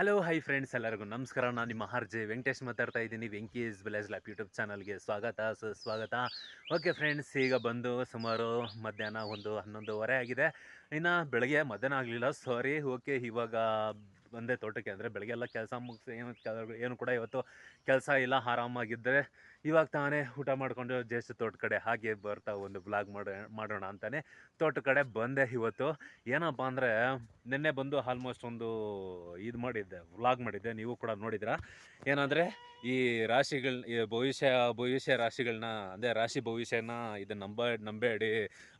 Hello hi friends ಎಲ್ಲರಿಗೂ ನಮಸ್ಕಾರ. ನಾನು ನಿಮ್ಮ ಆರ್ ಜೆ ವೆಂಕಟೇಶ್ ಮಾತಾಡ್ತಾ ಇದ್ದೀನಿ. ವೆಂಕೀಸ್ ವಿಲೇಜ್ ಲ್ಯಾಪ್ ಯೂಟ್ಯೂಬ್ ಚಾನಲ್ಗೆ ಸ್ವಾಗತ ಸುಸ್ವಾಗತ ಓಕೆ ಫ್ರೆಂಡ್ಸ್ ಈಗ ಬಂದು ಸುಮಾರು ಮಧ್ಯಾಹ್ನ ಒಂದು ಹನ್ನೊಂದುವರೆ ಆಗಿದೆ. ಇನ್ನು ಬೆಳಗ್ಗೆ ಮಧ್ಯಾಹ್ನ ಆಗಲಿಲ್ಲ ಸಾರಿ ಓಕೆ ಇವಾಗ ಒಂದೇ ತೋಟಕ್ಕೆ, ಅಂದರೆ ಬೆಳಗ್ಗೆ ಎಲ್ಲ ಕೆಲಸ ಮುಗಿಸಿ, ಏನು ಏನು ಕೂಡ ಇವತ್ತು ಕೆಲಸ ಇಲ್ಲ ಆರಾಮಾಗಿದ್ದರೆ ಇವಾಗ ತಾನೇ ಊಟ ಮಾಡಿಕೊಂಡು ಜಸ್ಟ್ ತೋಟ ಕಡೆ ಹಾಗೆ ಬರ್ತಾ ಒಂದು ಬ್ಲಾಗ್ ಮಾಡೋ, ಮಾಡೋಣ ಅಂತಾನೆ ತೋಟ ಕಡೆ ಬಂದೆ ಇವತ್ತು. ಏನಪ್ಪ ಅಂದರೆ ನಿನ್ನೆ ಬಂದು ಆಲ್ಮೋಸ್ಟ್ ಒಂದು ಇದು ಮಾಡಿದ್ದೆ ವ್ಲಾಗ್ ಮಾಡಿದ್ದೆ, ನೀವು ಕೂಡ ನೋಡಿದ್ರ? ಏನಂದರೆ ಈ ರಾಶಿಗಳ ಭವಿಷ್ಯ ಭವಿಷ್ಯ ರಾಶಿಗಳನ್ನ ಅಂದರೆ ರಾಶಿ ಭವಿಷ್ಯನ ಇದು ನಂಬ, ನಂಬೇಡಿ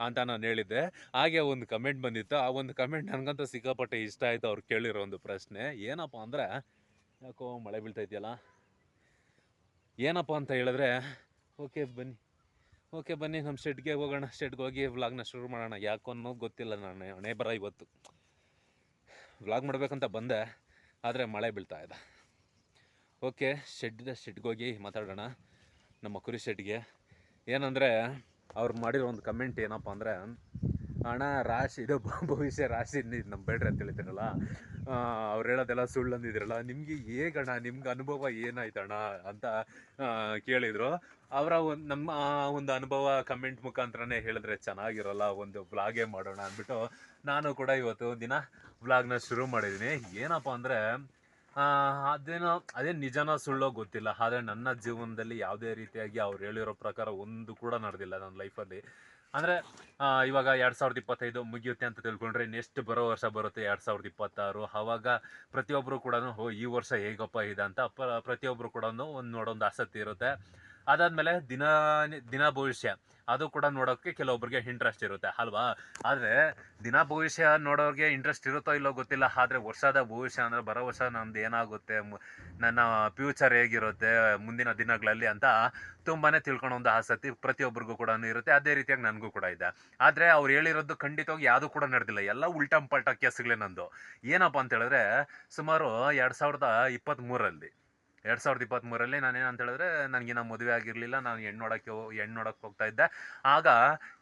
ಅಂತ ನಾನು ಹೇಳಿದ್ದೆ. ಹಾಗೆ ಒಂದು ಕಮೆಂಟ್ ಬಂದಿತ್ತು. ಆ ಒಂದು ಕಮೆಂಟ್ ನನಗಂತೂ ಸಿಕ್ಕಾಪಟ್ಟೆ ಇಷ್ಟ ಆಯಿತು ಅವ್ರು ಕೇಳಿರೋ ಒಂದು ಪ್ರಶ್ನೆ. ಏನಪ್ಪ ಅಂದರೆ ಯಾಕೋ ಮಳೆ ಬೀಳ್ತಾ ಇದೆಯಲ್ಲ? ಏನಪ್ಪ ಅಂತ ಹೇಳಿದ್ರೆ, ಓಕೆ ಬನ್ನಿ ಓಕೆ ಬನ್ನಿ ನಮ್ಮ ಶೆಡ್ಗೆ ಹೋಗೋಣ, ಶೆಡ್ಗೆ ಹೋಗಿ ವ್ಲಾಗ್ನ ಶುರು ಮಾಡೋಣ. ಯಾಕೋ ಅನ್ನೋದು ಗೊತ್ತಿಲ್ಲ ನಾನು ಹಣೆ ಬರ ಇವತ್ತು. ವ್ಲಾಗ್ ಮಾಡಬೇಕಂತ ಬಂದೆ, ಆದರೆ ಮಳೆ ಬೀಳ್ತಾ ಇದೆ. ಓಕೆ ಶೆಡ್ ಶೆಡ್ಗೆ ಹೋಗಿ ಮಾತಾಡೋಣ, ನಮ್ಮ ಕುರಿ ಶೆಡ್ಗೆ. ಏನಂದರೆ, ಅವ್ರು ಮಾಡಿರೋ ಒಂದು ಕಮೆಂಟ್ ಏನಪ್ಪ ಅಂದರೆ ಹಣ, ರಾಶಿ, ಇದು ಭವಿಷ್ಯ ರಾಶಿ ನಮ್ಮ ಬೇಡ್ರಿ ಅಂತ ಹೇಳ್ತೀರಲ್ಲ ಅವ್ರು ಹೇಳೋದೆಲ್ಲ ಸುಳ್ಳು ಅಂದಿದ್ರಲ್ಲ, ನಿಮಗೆ ಹೇಗಣ್ಣ ನಿಮ್ಗೆ ಅನುಭವ ಏನಾಯ್ತಣ್ಣ ಅಂತ ಕೇಳಿದ್ರು. ಅವರ ಒಂದು, ನಮ್ಮ ಒಂದು ಅನುಭವ ಕಮೆಂಟ್ ಮುಖಾಂತರನೇ ಹೇಳಿದ್ರೆ ಚೆನ್ನಾಗಿರೋಲ್ಲ, ಒಂದು ವ್ಲಾಗೇ ಮಾಡೋಣ ಅಂದ್ಬಿಟ್ಟು ನಾನು ಕೂಡ ಇವತ್ತು ದಿನ ವ್ಲಾಗ್ನ ಶುರು ಮಾಡಿದ್ದೀನಿ. ಏನಪ್ಪ ಅಂದರೆ ಅದೇನೋ ಅದೇ ನಿಜನೋ ಸುಳ್ಳೋ ಗೊತ್ತಿಲ್ಲ. ಆದರೆ ನನ್ನ ಜೀವನದಲ್ಲಿ ಯಾವುದೇ ರೀತಿಯಾಗಿ ಅವ್ರು ಹೇಳಿರೋ ಪ್ರಕಾರ ಒಂದು ಕೂಡ ನಡೆದಿಲ್ಲ ನನ್ನ ಲೈಫಲ್ಲಿ ಅಂದರೆ ಇವಾಗ ಎರಡು ಸಾವಿರದ ಇಪ್ಪತ್ತೈದು ಮುಗಿಯುತ್ತೆ ಅಂತ ತಿಳ್ಕೊಂಡ್ರೆ ನೆಕ್ಸ್ಟ್ ಬರೋ ವರ್ಷ ಬರುತ್ತೆ ಎರಡು ಸಾವಿರದ ಇಪ್ಪತ್ತಾರು. ಆವಾಗ ಪ್ರತಿಯೊಬ್ಬರು ಕೂಡ ಹೋ ಈ ವರ್ಷ ಹೇಗಪ್ಪ ಇದೆ ಅಂತ ಪ್ರತಿಯೊಬ್ಬರು ಕೂಡ ಒಂದು ನೋಡೋಂದು ಆಸಕ್ತಿ ಇರುತ್ತೆ. ಅದಾದಮೇಲೆ ದಿನ ದಿನ ಭವಿಷ್ಯ. ಅದು ಕೂಡ ನೋಡೋಕೆ ಕೆಲವೊಬ್ಬರಿಗೆ ಇಂಟ್ರೆಸ್ಟ್ ಇರುತ್ತೆ, ಅಲ್ವಾ? ಆದರೆ ದಿನ ಭವಿಷ್ಯ ನೋಡೋರಿಗೆ ಇಂಟ್ರೆಸ್ಟ್ ಇರುತ್ತೋ ಇಲ್ಲೋ ಗೊತ್ತಿಲ್ಲ. ಆದರೆ ವರ್ಷದ ಭವಿಷ್ಯ ಅಂದರೆ ಬರೋ ವರ್ಷ ನಮ್ದು ಏನಾಗುತ್ತೆ? ನನ್ನ ಫ್ಯೂಚರ್ ಹೇಗಿರುತ್ತೆ? ಮುಂದಿನ ದಿನಗಳಲ್ಲಿ ಅಂತ ತುಂಬಾ ತಿಳ್ಕೊಳೋ ಒಂದು ಆಸಕ್ತಿ ಪ್ರತಿಯೊಬ್ಬರಿಗೂ ಕೂಡ ಇರುತ್ತೆ. ಅದೇ ರೀತಿಯಾಗಿ ನನಗೂ ಕೂಡ ಇದೆ. ಆದರೆ ಅವ್ರು ಹೇಳಿರೋದು ಖಂಡಿತವಾಗಿ ಯಾವುದೂ ಕೂಡ ನಡೆದಿಲ್ಲ. ಎಲ್ಲ ಉಲ್ಟಂ ಪಲ್ಟ ಕೇಸ್ಗಳೇ ನಂದು. ಏನಪ್ಪ ಅಂತ ಹೇಳಿದ್ರೆ ಸುಮಾರು ಎರಡು ಸಾವಿರದ ಇಪ್ಪತ್ತ್ಮೂರರಲ್ಲಿ ಎರಡು ಸಾವಿರದ ಇಪ್ಪತ್ತ್ಮೂರಲ್ಲಿ ನಾನೇನಂತ ಹೇಳಿದ್ರೆ ನನಗಿನ್ನ ಮದುವೆ ಆಗಿರಲಿಲ್ಲ, ನಾನು ಹೆಣ್ಣು ನೋಡೋಕ್ಕೆ ಹೆಣ್ಣು ನೋಡೋಕ್ಕೆ ಹೋಗ್ತಾ ಇದ್ದೆ. ಆಗ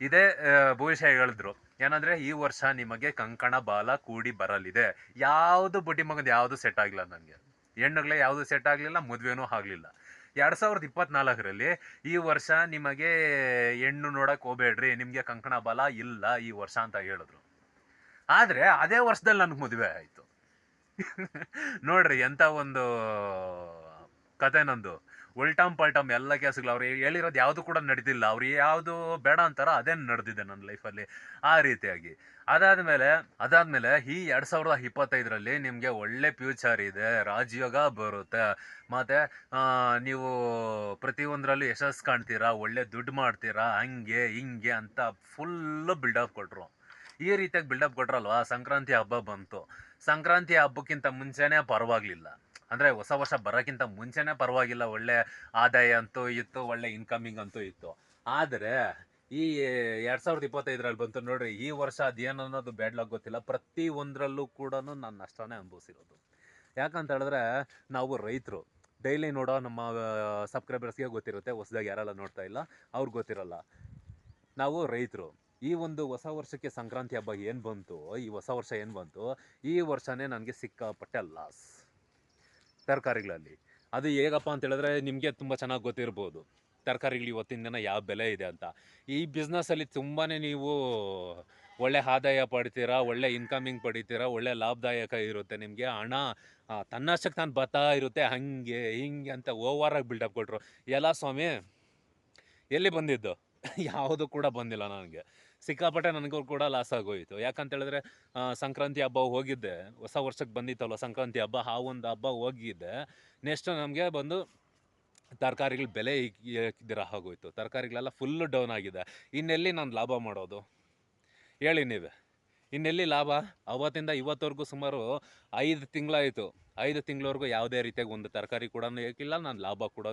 ಇದೇ ಭವಿಷ್ಯ ಹೇಳಿದ್ರು. ಏನಂದರೆ, ಈ ವರ್ಷ ನಿಮಗೆ ಕಂಕಣ ಬಾಲ ಕೂಡಿ ಬರಲಿದೆ. ಯಾವುದು ಬಡ್ಡಿ ಮಗದ ಯಾವುದು ಸೆಟ್ ಆಗಿಲ್ಲ ನನಗೆ. ಹೆಣ್ಣುಗಳೇ ಯಾವುದು ಸೆಟ್ ಆಗಲಿಲ್ಲ, ಮದುವೆನೂ ಆಗಲಿಲ್ಲ. ಎರಡು ಸಾವಿರದ ಇಪ್ಪತ್ನಾಲ್ಕರಲ್ಲಿ ಈ ವರ್ಷ ನಿಮಗೆ ಹೆಣ್ಣು ನೋಡಕ್ಕೆ ಹೋಗಬೇಡ್ರಿ, ನಿಮಗೆ ಕಂಕಣ ಬಾಲ ಇಲ್ಲ ಈ ವರ್ಷ ಅಂತ ಹೇಳಿದ್ರು. ಆದರೆ, ಅದೇ ವರ್ಷದಲ್ಲಿ ನನಗೆ ಮದುವೆ ಆಯಿತು. ನೋಡ್ರಿ ಎಂಥ ಒಂದು ಕತೆ ನಂದು. ಉಲ್ಟಮ್ ಪಲ್ಟಮ್ ಎಲ್ಲ ಕೇಸ್ಗಳು, ಅವ್ರು ಹೇಳಿರೋದು ಯಾವುದು ಕೂಡ ನಡೆದಿಲ್ಲ. ಅವ್ರು ಯಾವುದು ಬೇಡ ಅಂತಾರೋ ಅದೇ ನಡೆದಿದೆ ನನ್ನ ಲೈಫಲ್ಲಿ ಆ ರೀತಿಯಾಗಿ. ಅದಾದಮೇಲೆ ಅದಾದಮೇಲೆ ಈ ಎರಡು ಸಾವಿರದ ಇಪ್ಪತ್ತೈದರಲ್ಲಿ ನಿಮಗೆ ಒಳ್ಳೆ ಫ್ಯೂಚರ್ ಇದೆ, ರಾಜಯೋಗ ಬರುತ್ತೆ. ಮತ್ತು ನೀವು ಪ್ರತಿಯೊಂದರಲ್ಲೂ ಯಶಸ್ಸು ಕಾಣ್ತೀರಾ, ಒಳ್ಳೆ ದುಡ್ಡು ಮಾಡ್ತೀರಾ, ಹಂಗೆ ಹಿಂಗೆ ಅಂತ ಫುಲ್ಲು ಬಿಲ್ಡಪ್ ಕೊಟ್ಟರು ಈ ರೀತಿಯಾಗಿ ಬಿಲ್ಡಪ್ ಕೊಟ್ರಲ್ವಾ, ಸಂಕ್ರಾಂತಿ ಹಬ್ಬ ಬಂತು. ಸಂಕ್ರಾಂತಿ ಹಬ್ಬಕ್ಕಿಂತ ಮುಂಚೆನೇ ಪರವಾಗಿಲ್ಲ. ಅಂದರೆ ಹೊಸ ವರ್ಷ ಬರೋಕ್ಕಿಂತ ಮುಂಚೆನೇ ಪರವಾಗಿಲ್ಲ, ಒಳ್ಳೆ ಆದಾಯ ಅಂತೂ ಇತ್ತು, ಒಳ್ಳೆ ಇನ್ಕಮಿಂಗ್ ಅಂತೂ ಇತ್ತು. ಆದರೆ ಈ ಎರಡು ಸಾವಿರದ ಇಪ್ಪತ್ತೈದರಲ್ಲಿ ಬಂತು ನೋಡ್ರಿ, ಈ ವರ್ಷ ಅದೇನು ಅನ್ನೋದು ಬ್ಯಾಡ್ಲಾಗ್ ಗೊತ್ತಿಲ್ಲ. ಪ್ರತಿ ಒಂದರಲ್ಲೂ ಕೂಡ ನಾನು ನಷ್ಟನೇ ಅನುಭವಿಸಿರೋದು. ಯಾಕಂತ ಹೇಳಿದ್ರೆ, ನಾವು ರೈತರು ಡೈಲಿ ನೋಡೋ ನಮ್ಮ ಸಬ್ಸ್ಕ್ರೈಬರ್ಸ್ಗೆ ಗೊತ್ತಿರುತ್ತೆ, ಹೊಸದಾಗಿ ಯಾರೆಲ್ಲ ನೋಡ್ತಾ ಇಲ್ಲ ಅವ್ರಿಗೆ ಗೊತ್ತಿರಲ್ಲ. ನಾವು ರೈತರು, ಈ ಒಂದು ಹೊಸ ವರ್ಷಕ್ಕೆ ಸಂಕ್ರಾಂತಿ ಹಬ್ಬ ಏನು ಬಂತು, ಈ ಹೊಸ ವರ್ಷ ಏನು ಬಂತು, ಈ ವರ್ಷನೇ ನನಗೆ ಸಿಕ್ಕಾಪಟ್ಟೆ ಲಾಸ್ ತರಕಾರಿಗಳಲ್ಲಿ. ಅದು ಹೇಗಪ್ಪ ಅಂತ ಹೇಳಿದ್ರೆ ನಿಮಗೆ ತುಂಬ ಚೆನ್ನಾಗಿ ಗೊತ್ತಿರ್ಬೋದು. ತರಕಾರಿಗಳು ಇವತ್ತಿನ ದಿನ ಯಾವ ಬೆಲೆ ಇದೆ ಅಂತ. ಈ ಬಿಸ್ನೆಸ್ಸಲ್ಲಿ ತುಂಬಾ ನೀವು ಒಳ್ಳೆ ಆದಾಯ ಪಡಿತೀರಾ, ಒಳ್ಳೆ ಇನ್ಕಮಿಂಗ್ ಪಡಿತೀರಾ, ಒಳ್ಳೆ ಲಾಭದಾಯಕ ಇರುತ್ತೆ ನಿಮಗೆ. ಹಣ ತನ್ನಷ್ಟಕ್ಕೆ ತಾನು ಬರ್ತಾ ಇರುತ್ತೆ, ಹಾಗೆ, ಹಿಂಗೆ ಅಂತ ಓವರಾಗಿ ಬಿಲ್ಡಪ್ ಕೊಟ್ಟರು ಎಲ್ಲ ಸ್ವಾಮಿ, ಎಲ್ಲಿ ಬಂದಿದ್ದು? ಯಾವುದು ಕೂಡ ಬಂದಿಲ್ಲ ನನಗೆ. ಸಿಕ್ಕಾಪಟ್ಟೆ ನನಗೂ ಕೂಡ ಲಾಸ್ ಆಗೋಯಿತು. ಯಾಕಂತ ಹೇಳಿದ್ರೆ ಸಂಕ್ರಾಂತಿ ಹಬ್ಬ ಹೋಗಿದ್ದೆ. ಹೊಸ ವರ್ಷಕ್ಕೆ ಬಂದಿತ್ತಲ್ಲ ಸಂಕ್ರಾಂತಿ ಹಬ್ಬ, ಆ ಒಂದು ಹಬ್ಬ ಹೋಗಿದ್ದೆ. ನೆಕ್ಸ್ಟ್ ನಮಗೆ ಬಂದು ತರಕಾರಿಗಳ ಬೆಲೆ ಇಕ್ಕಿದ್ದೀರ ಆಗೋಯ್ತು. ತರಕಾರಿಗಳೆಲ್ಲ ಫುಲ್ಲು ಡೌನ್ ಆಗಿದೆ. ಇನ್ನೆಲ್ಲಿ ನಾನು ಲಾಭ ಮಾಡೋದು? ಹೇಳಿ ನೀವೇ. ಇನ್ನೆಲ್ಲಿ ಲಾಭ? ಅವತ್ತಿಂದ ಇವತ್ತವರೆಗೂ ಸುಮಾರು ಐದು ತಿಂಗಳಾಯಿತು. ಐದು ತಿಂಗಳವರೆಗೂ ಯಾವುದೇ ರೀತಿಯಾಗಿ ಒಂದು ತರಕಾರಿ ಕೂಡ ಏಕಿಲ್ಲ, ನಾನು ಲಾಭ ಕೂಡ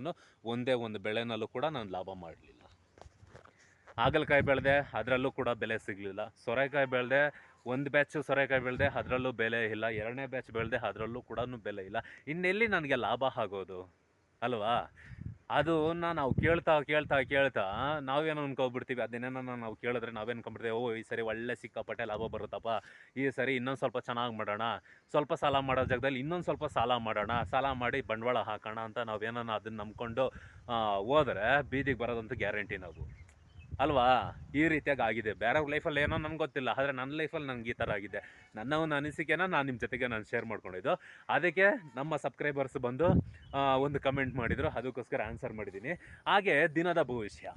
ಒಂದೇ ಒಂದು ಬೆಳೆನಲ್ಲೂ ಕೂಡ ನಾನು ಲಾಭ ಮಾಡಲಿಲ್ಲ. ಹಾಗಲಕಾಯಿ ಬೆಳೆದೆ ಅದರಲ್ಲೂ ಕೂಡ ಬೆಲೆ ಸಿಗಲಿಲ್ಲ. ಸೊರೆಕಾಯಿ ಬೆಳೆದೆ ಒಂದು ಬ್ಯಾಚ್ ಸೊರೆಕಾಯಿ ಬೆಳೆದೆ ಅದರಲ್ಲೂ ಬೆಲೆ ಇಲ್ಲ. ಎರಡನೇ ಬ್ಯಾಚ್ ಬೆಳೆದೆ ಅದರಲ್ಲೂ ಕೂಡ ಬೆಲೆ ಇಲ್ಲ. ಇನ್ನೆಲ್ಲಿ ನನಗೆ ಲಾಭ ಆಗೋದು? ಅಲ್ವಾ? ಅದನ್ನ ನಾವು ಕೇಳ್ತಾ ಕೇಳ್ತಾ ಕೇಳ್ತಾ ನಾವೇನು ಅನ್ಕೊಬಿಡ್ತೀವಿ. ಅದನ್ನೇನೋ ನಾವು ಕೇಳಿದ್ರೆ ನಾವೇನು ಅನ್ಕೊಂಡ್ಬಿಡ್ತೀವಿ ಓ, ಈ ಸರಿ ಒಳ್ಳೆ ಸಿಕ್ಕಾಪಟ್ಟೆ ಲಾಭ ಬರುತ್ತಪ್ಪ. ಈ ಸರಿ ಇನ್ನೊಂದು ಸ್ವಲ್ಪ ಚೆನ್ನಾಗಿ ಮಾಡೋಣ. ಸ್ವಲ್ಪ ಸಾಲ ಮಾಡೋ ಜಾಗದಲ್ಲಿ ಇನ್ನೊಂದು ಸ್ವಲ್ಪ ಸಾಲ ಮಾಡೋಣ. ಸಾಲ ಮಾಡಿ ಬಂಡವಾಳ ಹಾಕೋಣ ಅಂತ ನಾವೇನೋ ಅದನ್ನು ನಂಬ್ಕೊಂಡು ಹೋದರೆ ಬೀದಿಗೆ ಬರೋದಂತೂ ಗ್ಯಾರಂಟಿ ನಾವು. ಅಲ್ವಾ? ಈ ರೀತಿಯಾಗಿ ಆಗಿದೆ. ಬೇರೆಯವ್ರ ಲೈಫಲ್ಲಿ ಏನೋ ನನಗೆ ಗೊತ್ತಿಲ್ಲ. ಆದರೆ ನನ್ನ ಲೈಫಲ್ಲಿ ನನಗೆ ಈ ಥರ ಆಗಿದೆ. ನನ್ನ ಒಂದು ಅನಿಸಿಕೆನ ನಾನು ನಿಮ್ಮ ಜೊತೆಗೆ ನಾನು ಶೇರ್ ಮಾಡ್ಕೊಂಡಿದ್ದು. ಅದಕ್ಕೆ ನಮ್ಮ ಸಬ್ಸ್ಕ್ರೈಬರ್ಸ್ ಬಂದು ಒಂದು ಕಮೆಂಟ್ ಮಾಡಿದರು. ಅದಕ್ಕೋಸ್ಕರ ಆನ್ಸರ್ ಮಾಡಿದ್ದೀನಿ ಹಾಗೆ ದಿನದ ಭವಿಷ್ಯ.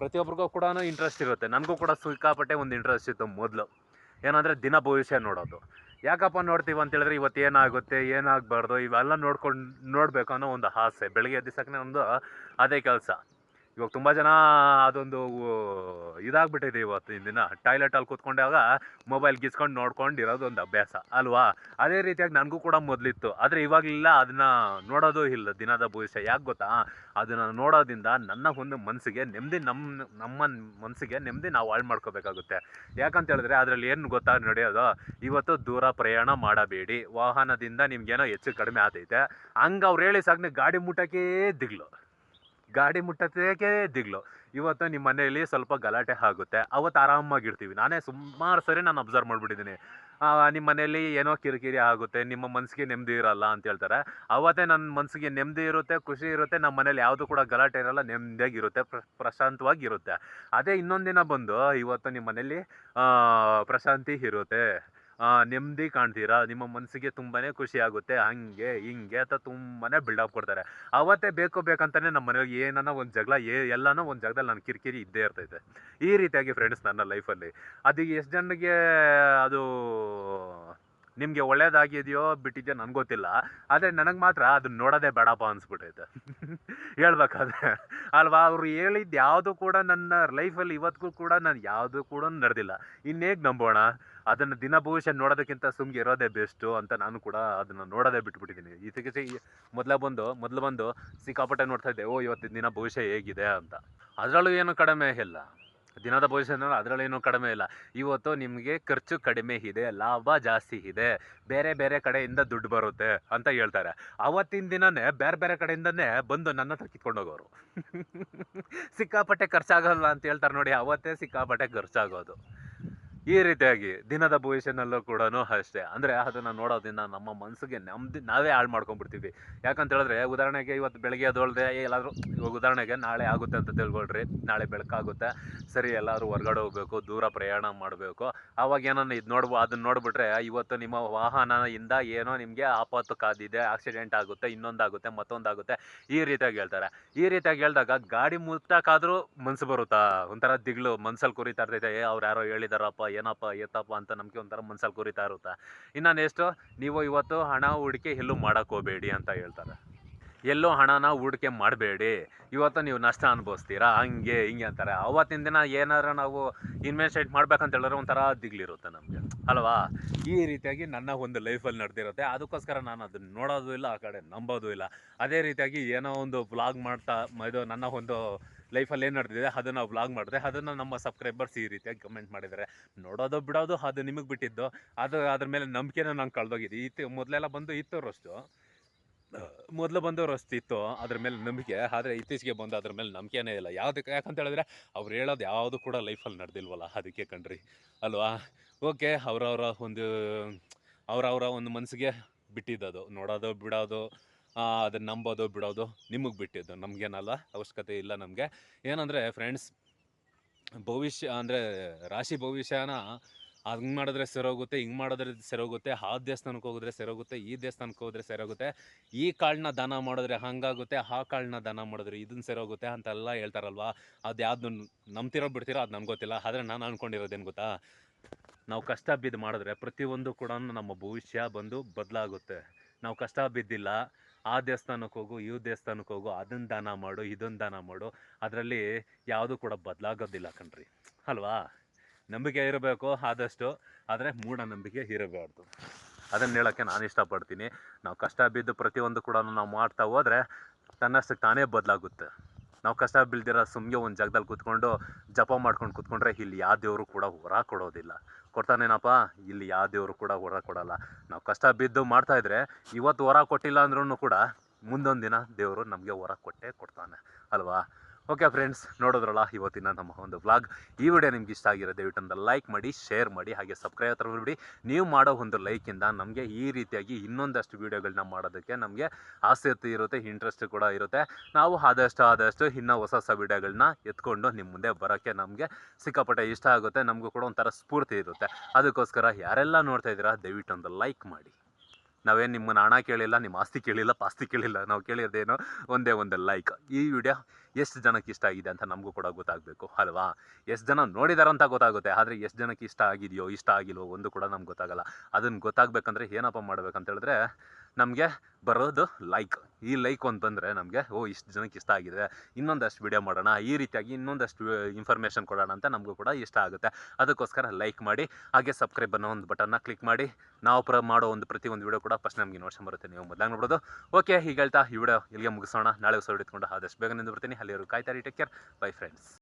ಪ್ರತಿಯೊಬ್ಬರಿಗೂ ಕೂಡ ಇಂಟ್ರೆಸ್ಟ್ ಇರುತ್ತೆ. ನನಗೂ ಕೂಡ ಸಿಕ್ಕಾಪಟ್ಟೆ ಒಂದು ಇಂಟ್ರೆಸ್ಟ್ ಇತ್ತು ಮೊದಲು. ಏನಂದರೆ ದಿನ ಭವಿಷ್ಯ ನೋಡೋದು. ಯಾಕಪ್ಪ ನೋಡ್ತೀವಿ ಅಂತ ಹೇಳಿದ್ರೆ ಇವತ್ತು ಏನಾಗುತ್ತೆ, ಏನಾಗಬಾರ್ದು, ಇವೆಲ್ಲ ನೋಡ್ಕೊಂಡು, ನೋಡಬೇಕು ಅನ್ನೋ ಒಂದು ಆಸೆ. ಬೆಳಗ್ಗೆ ಎದ್ದಿಸಕ್ಕೆ ಒಂದು ಅದೇ ಕೆಲಸ. ಇವಾಗ ತುಂಬ ಜನ ಅದೊಂದು ಇದಾಗ್ಬಿಟ್ಟಿದೆ ಇವತ್ತಿನ ದಿನ. ಟಾಯ್ಲೆಟಲ್ಲಿ ಕೂತ್ಕೊಂಡಾಗ ಮೊಬೈಲ್ ಗಿಸ್ಕೊಂಡು ನೋಡ್ಕೊಂಡು ಇರೋದು ಒಂದು ಅಭ್ಯಾಸ, ಅಲ್ವಾ? ಅದೇ ರೀತಿಯಾಗಿ ನನಗೂ ಕೂಡ ಮೊದಲಿತ್ತು. ಆದರೆ ಇವಾಗಲಿಲ್ಲ, ಅದನ್ನ ನೋಡೋದು ಇಲ್ಲ ದಿನದ ಭವಿಷ್ಯ. ಯಾಕೆ ಗೊತ್ತಾ? ಅದನ್ನು ನೋಡೋದ್ರಿಂದ ನನ್ನ ಒಂದು ಮನಸ್ಸಿಗೆ ನೆಮ್ಮದಿ ನಮ್ಮ ನಮ್ಮ ಮನಸ್ಸಿಗೆ ನೆಮ್ಮದಿ ನಾವು ಹಾಳು ಮಾಡ್ಕೋಬೇಕಾಗುತ್ತೆ. ಯಾಕಂತ ಹೇಳಿದ್ರೆ ಅದರಲ್ಲಿ ಏನು ಗೊತ್ತಾ ನಡೆಯೋದು? ಇವತ್ತು ದೂರ ಪ್ರಯಾಣ ಮಾಡಬೇಡಿ. ವಾಹನದಿಂದ ನಿಮ್ಗೇನೋ ಹೆಚ್ಚು ಕಡಿಮೆ ಆತೈತೆ. ಹಂಗೆ ಅವ್ರು ಹೇಳಿ ಸಾಕು ಗಾಡಿ ಮುಟ್ಟಕ್ಕೆ ದಿಗ್ಲು. ಗಾಡಿ ಮುಟ್ಟೋದಕ್ಕೆ ದಿಗ್ಲು. ಇವತ್ತು ನಿಮ್ಮ ಮನೆಯಲ್ಲಿ ಸ್ವಲ್ಪ ಗಲಾಟೆ ಆಗುತ್ತೆ. ಅವತ್ತು ಆರಾಮಾಗಿರ್ತೀವಿ. ನಾನೇ ಸುಮಾರು ಸರಿ ನಾನು ಅಬ್ಸರ್ವ್ ಮಾಡಿಬಿಟ್ಟಿದ್ದೀನಿ. ನಿಮ್ಮ ಮನೆಯಲ್ಲಿ ಏನೋ ಕಿರಿಕಿರಿ ಆಗುತ್ತೆ. ನಿಮ್ಮ ಮನಸ್ಸಿಗೆ ನೆಮ್ಮದಿ ಇರಲ್ಲ ಅಂತ ಹೇಳ್ತಾರೆ. ಅವತ್ತೇ ನನ್ನ ಮನಸ್ಸಿಗೆ ನೆಮ್ಮದಿ ಇರುತ್ತೆ, ಖುಷಿ ಇರುತ್ತೆ. ನಮ್ಮ ಮನೇಲಿ ಯಾವುದು ಕೂಡ ಗಲಾಟೆ ಇರಲ್ಲ ನೆಮ್ಮದಿಯಾಗಿರುತ್ತೆ ಪ್ರ, ಪ್ರಶಾಂತವಾಗಿರುತ್ತೆ. ಅದೇ ಇನ್ನೊಂದಿನ ದಿನ ಬಂದು ಇವತ್ತು ನಿಮ್ಮ ಮನೇಲಿ ಪ್ರಶಾಂತಿ ಇರುತ್ತೆ. ನೆಮ್ಮದಿ ಕಾಣ್ತೀರಾ? ನಿಮ್ಮ ಮನಸ್ಸಿಗೆ ತುಂಬಾ ಖುಷಿ ಆಗುತ್ತೆ. ಹಂಗೆ, ಹಿಂಗೆ ಅಂತ ತುಂಬಾ ಬಿಲ್ಡಪ್ ಕೊಡ್ತಾರೆ. ಅವತ್ತೇ ಬೇಕು ಬೇಕಂತಾನೆ ನಮ್ಮ ಮನೆಯಲ್ಲಿ ಏನನ್ನ ಒಂದು ಜಗಳ, ಏ, ಎಲ್ಲನೋ ಒಂದು ಜಾಗದಲ್ಲಿ ನನ್ನ ಕಿರಿಕಿರಿ ಇದ್ದೇ ಇರ್ತೈತೆ. ಈ ರೀತಿಯಾಗಿ ಫ್ರೆಂಡ್ಸ್ ನನ್ನ ಲೈಫಲ್ಲಿ ಅದು ಎಷ್ಟು ಜನರಿಗೆ ಅದು ನಿಮಗೆ ಒಳ್ಳೇದಾಗಿದೆಯೋ ಬಿಟ್ಟಿದೆಯೋ ನನಗೆ ಗೊತ್ತಿಲ್ಲ. ಆದರೆ ನನಗೆ ಮಾತ್ರ ಅದನ್ನ ನೋಡೋದೇ ಬೇಡಪ್ಪ ಅನ್ಸ್ಬಿಟ್ಟೈತೆ. ಹೇಳ್ಬೇಕಾದ್ರೆ. ಅಲ್ವಾ? ಅವ್ರು ಹೇಳಿದ್ದು ಯಾವುದು ಕೂಡ ನನ್ನ ಲೈಫಲ್ಲಿ ಇವತ್ತಿಗೂ ಕೂಡ ನಾನು ಯಾವುದು ಕೂಡ ನಡೆದಿಲ್ಲ. ಇನ್ನೇಗೆ ನಂಬೋಣ? ಅದನ್ನು ದಿನ ಭವಿಷ್ಯ ನೋಡೋದಕ್ಕಿಂತ ಸುಮ್ಗೆ ಇರೋದೇ ಬೆಸ್ಟು ಅಂತ ನಾನು ಕೂಡ ಅದನ್ನು ನೋಡೋದೇ ಬಿಟ್ಬಿಟ್ಟಿದ್ದೀನಿ ಇದಕ್ಕೆ ಮೊದಲೇ ಬಂದು, ಮೊದಲು ಬಂದು ಸಿಕ್ಕಾಪಟ್ಟೆ ನೋಡ್ತಾ ಇದ್ದೆ, ಓ, ಇವತ್ತಿನ ದಿನ ಭವಿಷ್ಯ ಹೇಗಿದೆ ಅಂತ. ಅದರಲ್ಲೂ ಏನು ಕಡಿಮೆ ಇಲ್ಲ. ದಿನದ ಭವಿಷ್ಯ ಅದರಲ್ಲೂ ಅದರಲ್ಲೇನು ಕಡಿಮೆ ಇಲ್ಲ. ಇವತ್ತು ನಿಮಗೆ ಖರ್ಚು ಕಡಿಮೆ ಇದೆ, ಲಾಭ ಜಾಸ್ತಿ ಇದೆ, ಬೇರೆ ಬೇರೆ ಕಡೆಯಿಂದ ದುಡ್ಡು ಬರುತ್ತೆ ಅಂತ ಹೇಳ್ತಾರೆ. ಅವತ್ತಿನ ದಿನನೇ ಬೇರೆ ಬೇರೆ ಕಡೆಯಿಂದನೇ ಬಂದು ನನ್ನ ಹತ್ರ ಕಿತ್ಕೊಂಡೋಗೋರು. ಸಿಕ್ಕಾಪಟ್ಟೆ ಖರ್ಚಾಗಲ್ಲ ಅಂತ ಹೇಳ್ತಾರೆ ನೋಡಿ, ಅವತ್ತೇ ಸಿಕ್ಕಾಪಟ್ಟೆ ಖರ್ಚಾಗೋದು. ಈ ರೀತಿಯಾಗಿ ದಿನದ ಭವಿಷ್ಯನಲ್ಲೂ ಕೂಡ ಅಷ್ಟೇ. ಅಂದರೆ ಅದನ್ನು ನೋಡೋದ್ರಿಂದ ನಮ್ಮ ಮನಸ್ಸಿಗೆ ನೆಮ್ಮದಿ, ನಾವೇ ಹಾಳು ಮಾಡ್ಕೊಂಡ್ಬಿಡ್ತೀವಿ. ಯಾಕಂತ ಹೇಳಿದ್ರೆ ಉದಾಹರಣೆಗೆ ಇವತ್ತು ಬೆಳಗ್ಗೆ ಅದೊಳ್ದೆ ಎಲ್ಲಾದರೂ, ಇವಾಗ ಉದಾಹರಣೆಗೆ ನಾಳೆ ಆಗುತ್ತೆ ಅಂತ ತಿಳ್ಕೊಳ್ರಿ, ನಾಳೆ ಬೆಳಕಾಗುತ್ತೆ, ಸರಿ ಎಲ್ಲರೂ ಹೊರ್ಗಡೆ ಹೋಗ್ಬೇಕು, ದೂರ ಪ್ರಯಾಣ ಮಾಡಬೇಕು. ಅವಾಗ ಏನನ್ನ ಇದು ನೋಡ್ಬೋ ಅದನ್ನ ನೋಡಿಬಿಟ್ರೆ ಇವತ್ತು ನಿಮ್ಮ ವಾಹನದಿಂದ ಏನೋ ನಿಮಗೆ ಆಪತ್ತು ಕಾದಿದೆ, ಆಕ್ಸಿಡೆಂಟ್ ಆಗುತ್ತೆ, ಇನ್ನೊಂದಾಗುತ್ತೆ, ಮತ್ತೊಂದಾಗುತ್ತೆ, ಈ ರೀತಿಯಾಗಿ ಹೇಳ್ತಾರೆ. ಈ ರೀತಿಯಾಗಿ ಹೇಳಿದಾಗ ಗಾಡಿ ಮುಟ್ಟಕ್ಕಾದ್ರೂ ಮನ್ಸು ಬರುತ್ತಾ? ಒಂಥರ ದಿಗ್ಳು ಮನ್ಸಲ್ಲಿ ಕುರಿತಾ ಇರ್ತೈತೆ ಅವ್ರು ಯಾರೋ ಹೇಳಿದಾರಪ್ಪ ಏನಪ್ಪ, ಏತಪ್ಪ ಅಂತ ನಮಗೆ ಒಂಥರ ಮನ್ಸಲ್ಲಿ ಕುರಿತಾ ಇರುತ್ತೆ. ಇನ್ನು ನೆಕ್ಸ್ಟು ನೀವು ಇವತ್ತು ಹಣ ಹೂಡಿಕೆ ಎಲ್ಲೂ ಮಾಡೋಕ್ಕೋಬೇಡಿ ಅಂತ ಹೇಳ್ತಾರೆ. ಎಲ್ಲೂ ಹಣನ ಹೂಡಿಕೆ ಮಾಡಬೇಡಿ. ಇವತ್ತು ನೀವು ನಷ್ಟ ಅನುಭವಿಸ್ತೀರಾ? ಹಂಗೆ, ಹಿಂಗೆ ಅಂತಾರೆ. ಅವತ್ತಿನ ದಿನ ಏನಾರ ನಾವು ಇನ್ವೆಸ್ಟ್ಮೆಂಟ್ ಮಾಡ್ಬೇಕಂತ ಹೇಳಿದ್ರೆ ಒಂಥರ ದಿಗ್ಲಿರುತ್ತೆ ನಮಗೆ. ಅಲ್ವಾ? ಈ ರೀತಿಯಾಗಿ ನನ್ನ ಒಂದು ಲೈಫಲ್ಲಿ ನಡೆದಿರುತ್ತೆ. ಅದಕ್ಕೋಸ್ಕರ ನಾನು ಅದನ್ನ ನೋಡೋದು ಇಲ್ಲ, ಆ ಕಡೆ ನಂಬೋದು ಇಲ್ಲ. ಅದೇ ರೀತಿಯಾಗಿ ಏನೋ ಒಂದು ಬ್ಲಾಗ್ ಮಾಡ್ತಾ, ಇದು ನನ್ನ ಒಂದು ಲೈಫಲ್ಲಿ ಏನು ನಡೆದಿದೆ, ಅದನ್ನು ವ್ಲಾಗ್ ಮಾಡಿದೆ, ಅದನ್ನು ನಮ್ಮ ಸಬ್ಸ್ಕ್ರೈಬರ್ಸ್ ಈ ರೀತಿಯಾಗಿ ಕಮೆಂಟ್ ಮಾಡಿದ್ದಾರೆ. ನೋಡೋದು ಬಿಡೋದು ಅದು ನಿಮಗೆ ಬಿಟ್ಟಿದ್ದು, ಅದು ಅದ್ರ ಮೇಲೆ ನಂಬಿಕೆನ ನಾನು ಕಳೆದೋಗಿದ್ದೆ ಇತ್ತು ಮೊದಲೆಲ್ಲ ಬಂದು ಇತ್ತೋರಷ್ಟು ಮೊದಲು ಬಂದವರು ಅಷ್ಟಿತ್ತು ಅದ್ರ ಮೇಲೆ ನಂಬಿಕೆ, ಆದರೆ ಇತ್ತೀಚೆಗೆ ಬಂದು ಅದ್ರ ಮೇಲೆ ನಂಬಿಕೆನೇ ಇಲ್ಲ. ಯಾವುದಕ್ಕೆ ಯಾಕಂತ ಹೇಳಿದ್ರೆ ಅವ್ರು ಹೇಳೋದು ಯಾವುದು ಕೂಡ ಲೈಫಲ್ಲಿ ನಡೆದಿಲ್ವಲ್ಲ, ಅದಕ್ಕೆ ಕಣ್ರಿ. ಅಲ್ವಾ? ಓಕೆ, ಅವರವರ ಒಂದು ಅವರವರ ಒಂದು ಮನಸ್ಸಿಗೆ ಬಿಟ್ಟಿದ್ದದು. ನೋಡೋದು ಬಿಡೋದು ಅದನ್ನು ನಂಬೋದು, ಬಿಡೋದು ನಿಮಗೆ ಬಿಟ್ಟಿದ್ದು ನಮಗೇನಲ್ಲ, ಅವಶ್ಯಕತೆ ಇಲ್ಲ ನಮಗೆ. ಏನಂದರೆ ಫ್ರೆಂಡ್ಸ್ ಭವಿಷ್ಯ ಅಂದರೆ ರಾಶಿ ಭವಿಷ್ಯನ ಹಂಗೆ ಮಾಡಿದ್ರೆ ಹೋಗುತ್ತೆ ಹಿಂಗೆ ಮಾಡಿದ್ರೆ ಸರೋಗುತ್ತೆ, ಆ ದೇವಸ್ಥಾನಕ್ಕೆ ಹೋಗಿದ್ರೆ ಸರೋಗುತ್ತೆ, ಈ ದೇವಸ್ಥಾನಕ್ಕೆ ಹೋದ್ರೆ ಸರೋಗುತ್ತೆ, ಈ ಕಾಳನ್ನ ದಾನ ಮಾಡಿದ್ರೆ ಹಂಗಾಗುತ್ತೆ, ಆ ಕಾಳನ್ನ ದಾನ ಮಾಡಿದ್ರೆ ಇದನ್ನ ಸರೋಗುತ್ತೆ ಅಂತೆಲ್ಲ ಹೇಳ್ತಾರಲ್ವಾ? ಅದು ಯಾವ್ದು ನಂಬ್ತಿರೋ ಬಿಡ್ತಿರೋ ಅದು ನಮ್ಗೆ ಗೊತ್ತಿಲ್ಲ, ಆದರೆ ನಾನು ಅನ್ಕೊಂಡಿರೋದೇನು ಗೊತ್ತಾ? ನಾವು ಕಷ್ಟ ಬಿದ್ದು ಮಾಡಿದ್ರೆ ಪ್ರತಿಯೊಂದು ಕೂಡ ನಮ್ಮ ಭವಿಷ್ಯ ಬಂದು ಬದಲಾಗುತ್ತೆ. ನಾವು ಕಷ್ಟ ಬಿದ್ದಿಲ್ಲ ಆ ದೇವಸ್ಥಾನಕ್ಕೆ ಹೋಗು, ಈ ದೇವಸ್ಥಾನಕ್ಕೆ ಹೋಗು, ಅದನ್ನು ದಾನ ಮಾಡು, ಇದನ್ನು ದಾನ ಮಾಡು, ಅದರಲ್ಲಿ ಯಾವುದು ಕೂಡ ಬದಲಾಗೋದಿಲ್ಲ ಕಣ್ರಿ. ಅಲ್ವಾ? ನಂಬಿಕೆ ಇರಬೇಕು ಆದಷ್ಟು, ಆದರೆ ಮೂಢನಂಬಿಕೆ ಇರಬಾರ್ದು. ಅದನ್ನು ಹೇಳೋಕ್ಕೆ ನಾನು ಇಷ್ಟಪಡ್ತೀನಿ. ನಾವು ಕಷ್ಟ ಬಿದ್ದು ಪ್ರತಿಯೊಂದು ಕೂಡ ನಾವು ಮಾಡ್ತಾ ಹೋದರೆ ತನ್ನಷ್ಟಕ್ಕೆ ತಾನೇ ಬದಲಾಗುತ್ತೆ. ನಾವು ಕಷ್ಟ ಬೀಳ್ದಿರ ಸುಮ್ಮನೆ ಒಂದು ಜಾಗದಲ್ಲಿ ಕೂತ್ಕೊಂಡು ಜಪ ಮಾಡ್ಕೊಂಡು ಕೂತ್ಕೊಂಡ್ರೆ ಇಲ್ಲಿ ಯಾವ ದೇವರು ಕೂಡ ಹೊರ ಕೊಡೋದಿಲ್ಲ. ಕೊಡ್ತಾನೇನಪ್ಪ? ಇಲ್ಲಿ ಯಾವ ದೇವರು ಕೂಡ ಹೊರ ಕೊಡಲ್ಲ. ನಾವು ಕಷ್ಟ ಬಿದ್ದು ಮಾಡ್ತಾ ಇದ್ರೆ ಇವತ್ತು ಹೊರ ಕೊಟ್ಟಿಲ್ಲ ಅಂದ್ರೂ ಕೂಡ ಮುಂದೊಂದು ದಿನ ದೇವರು ನಮಗೆ ಹೊರ ಕೊಟ್ಟೇ ಕೊಡ್ತಾನೆ. ಅಲ್ವಾ? ಓಕೆ ಫ್ರೆಂಡ್ಸ್ ನೋಡೋದ್ರಲ್ಲ, ಇವತ್ತಿನ ನಮ್ಮ ಒಂದು ವ್ಲಾಗ್ ಈ ವಿಡಿಯೋ ನಿಮ್ಗೆ ಇಷ್ಟ ಆಗಿರೋ ದಯವಿಟ್ಟು ಒಂದು ಲೈಕ್ ಮಾಡಿ ಶೇರ್ ಮಾಡಿ, ಹಾಗೆ ಸಬ್ಸ್ಕ್ರೈಬ್ ಹತ್ರ ಬಿಡಿ ನೀವು ಮಾಡೋ ಒಂದು ಲೈಕಿಂದ ನಮಗೆ ಈ ರೀತಿಯಾಗಿ ಇನ್ನೊಂದಷ್ಟು ವೀಡಿಯೋಗಳನ್ನ ಮಾಡೋದಕ್ಕೆ ನಮಗೆ ಆಸಕ್ತಿ ಇರುತ್ತೆ ಇಂಟ್ರೆಸ್ಟ್ ಕೂಡ ಇರುತ್ತೆ. ನಾವು ಆದಷ್ಟು ಆದಷ್ಟು ಇನ್ನೂ ಹೊಸ ಹೊಸ ವೀಡಿಯೋಗಳನ್ನ ಎತ್ಕೊಂಡು ನಿಮ್ಮ ಮುಂದೆ ಬರೋಕ್ಕೆ ನಮಗೆ ಸಿಕ್ಕಾಪಟ್ಟೆ ಇಷ್ಟ ಆಗುತ್ತೆ, ನಮಗೂ ಕೂಡ ಒಂಥರ ಸ್ಫೂರ್ತಿ ಇರುತ್ತೆ. ಅದಕ್ಕೋಸ್ಕರ ಯಾರೆಲ್ಲ ನೋಡ್ತಾ ಇದ್ದೀರಾ, ದಯವಿಟ್ಟು ಒಂದು ಲೈಕ್ ಮಾಡಿ. ನಾವೇನು ನಿಮ್ಮನ್ನ ಹಣ ಕೇಳಿಲ್ಲ ನಿಮ್ಮ ಆಸ್ತಿ ಕೇಳಿಲ್ಲ, ಪಾಸ್ತಿ ಕೇಳಿಲ್ಲ, ನಾವು ಕೇಳಿರೋದೇನು ಒಂದೇ ಒಂದು ಲೈಕ್ ಈ ವಿಡಿಯೋ ಎಷ್ಟು ಜನಕ್ಕೆ ಇಷ್ಟ ಆಗಿದೆ ಅಂತ ನಮಗೂ ಕೂಡ ಗೊತ್ತಾಗಬೇಕು, ಅಲ್ವಾ? ಎಷ್ಟು ಜನ ನೋಡಿದಾರಂತ ಗೊತ್ತಾಗುತ್ತೆ, ಆದರೆ ಎಷ್ಟು ಜನಕ್ಕೆ ಇಷ್ಟ ಆಗಿದೆಯೋ, ಇಷ್ಟ ಆಗಿಲ್ವೋ ಒಂದು ಕೂಡ ನಮ್ಗೆ ಗೊತ್ತಾಗಲ್ಲ. ಅದನ್ನು ಗೊತ್ತಾಗಬೇಕಂದ್ರೆ ಏನಪ್ಪ ಮಾಡ್ಬೇಕಂತ ಹೇಳಿದ್ರೆ ನಮಗೆ ಬರೋದು ಲೈಕ್ ಈ ಲೈಕ್ ಒಂದು ಬಂದರೆ ನಮಗೆ, ಓ, ಇಷ್ಟು ಜನಕ್ಕೆ ಇಷ್ಟ ಆಗಿದೆ. ಇನ್ನೊಂದಷ್ಟು ವಿಡಿಯೋ ಮಾಡೋಣ. ಈ ರೀತಿಯಾಗಿ ಇನ್ನೊಂದಷ್ಟು ಇನ್ಫಾರ್ಮೇಷನ್ ಕೊಡೋಣ ಅಂತ ನಮಗೂ ಕೂಡ ಇಷ್ಟ ಆಗುತ್ತೆ. ಅದಕ್ಕೋಸ್ಕರ ಲೈಕ್ ಮಾಡಿ, ಹಾಗೆ ಸಬ್ಸ್ಕ್ರೈಬ್ ಅನ್ನೋ ಒಂದು ಬಟನ್ನ ಕ್ಲಿಕ್ ಮಾಡಿ. ನಾವು ಪ್ರ, ಮಾಡೋ ಒಂದು ಪ್ರತಿ ಒಂದು ವಿಡಿಯೋ ಕೂಡ ಫಸ್ಟ್ ನಮಗೆ ನೋಡ್ಸೋ ಬರುತ್ತೆ. ನೀವು ಮೊದಲಾಗಿ ನೋಡ್ಬೋದು. ಓಕೆ ಈಗ ಹೇಳ್ತಾ ಈ ವಿಡಿಯೋ ಇಲ್ಲಿಗೆ ಮುಗಿಸೋಣ. ನಾಳೆ ಹೊಸ ಆದಷ್ಟು ಬೇಗ ನಿಂದು ಬರ್ತೀನಿ ಅಲ್ಲಿವರು ಕಾಯ್ತಾರೆ ಟೇಕ್ ಕೇರ್ ಬೈ ಫ್ರೆಂಡ್ಸ್